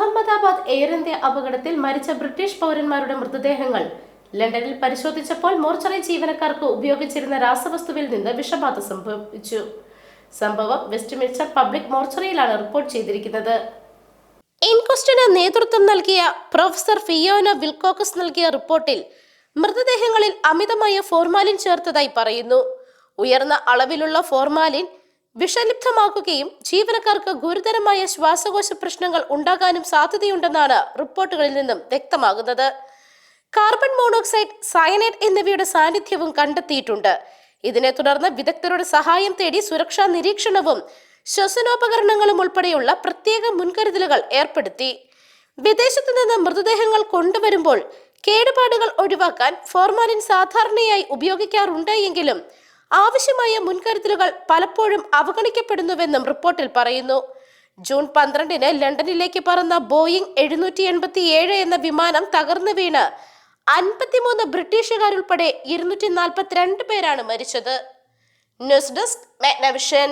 Ahmedabad air India അപകടത്തിൽ മരിച്ച British പൗരന്മാരുടെ മൃതദേഹങ്ങൾ. ലണ്ടനിൽ പരിശോധിച്ചപ്പോൾ മോർച്ചറി ജീവനക്കാർക്ക് ഉപയോഗിച്ചിരുന്ന രാസവസ്തുവിൽ നിന്ന് വിഷബാധ സംഭവിച്ചു. സംഭവം വെസ്റ്റ്മിൻസ്റ്റർ പബ്ലിക് മോർച്ചറിയിലാണ് റിപ്പോർട്ട് ചെയ്തിരിക്കുന്നത്. ഇൻക്വസ്റ്റിന് നേതൃത്വം നൽകിയ പ്രൊഫസർ ഫിയോന വിൽക്കോക്കസ് നൽകിയ റിപ്പോർട്ടിൽ മൃതദേഹങ്ങളിൽ അമിതമായ ഫോർമാലിൻ ചേർത്തതായി പറയുന്നു. ഉയർന്ന അളവിലുള്ള ഫോർമാലിൻ വിഷലിപ്തമാക്കുകയും ജീവനക്കാർക്ക് ഗുരുതരമായ ശ്വാസകോശ പ്രശ്നങ്ങൾ ഉണ്ടാകാനും സാധ്യതയുണ്ടെന്നാണ് റിപ്പോർട്ടുകളിൽ നിന്നും വ്യക്തമാകുന്നത്. കാർബൺ മോണോക്സൈഡ് സയനൈഡ് എന്നിവയുടെ സാന്നിധ്യവും കണ്ടെത്തിയിട്ടുണ്ട്. ഇതിനെ തുടർന്ന് വിദഗ്ധരുടെ സഹായം തേടി സുരക്ഷാ നിരീക്ഷണവും ശ്വസനോപകരണങ്ങളും ഉൾപ്പെടെയുള്ള പ്രത്യേക മുൻകരുതലുകൾ ഏർപ്പെടുത്തി. വിദേശത്തു നിന്ന് മൃതദേഹങ്ങൾ കൊണ്ടുവരുമ്പോൾ കേടുപാടുകൾ ഒഴിവാക്കാൻ ഫോർമാലിൻ സാധാരണയായി ഉപയോഗിക്കാറുണ്ട് എങ്കിലും ആവശ്യമായ മുൻകരുതലുകൾ പലപ്പോഴും അവഗണിക്കപ്പെടുന്നുവെന്നും റിപ്പോർട്ടിൽ പറയുന്നു. ജൂൺ പന്ത്രണ്ടിന് ലണ്ടനിലേക്ക് പറന്ന ബോയിങ് എഴുന്നൂറ്റി എൺപത്തി ഏഴ് എന്ന വിമാനം തകർന്നു വീണ് അൻപത്തിമൂന്ന് ബ്രിട്ടീഷുകാരുൾപ്പെടെ ഇരുന്നൂറ്റി നാൽപ്പത്തിരണ്ട് പേരാണ് മരിച്ചത്. News desk Magnavision.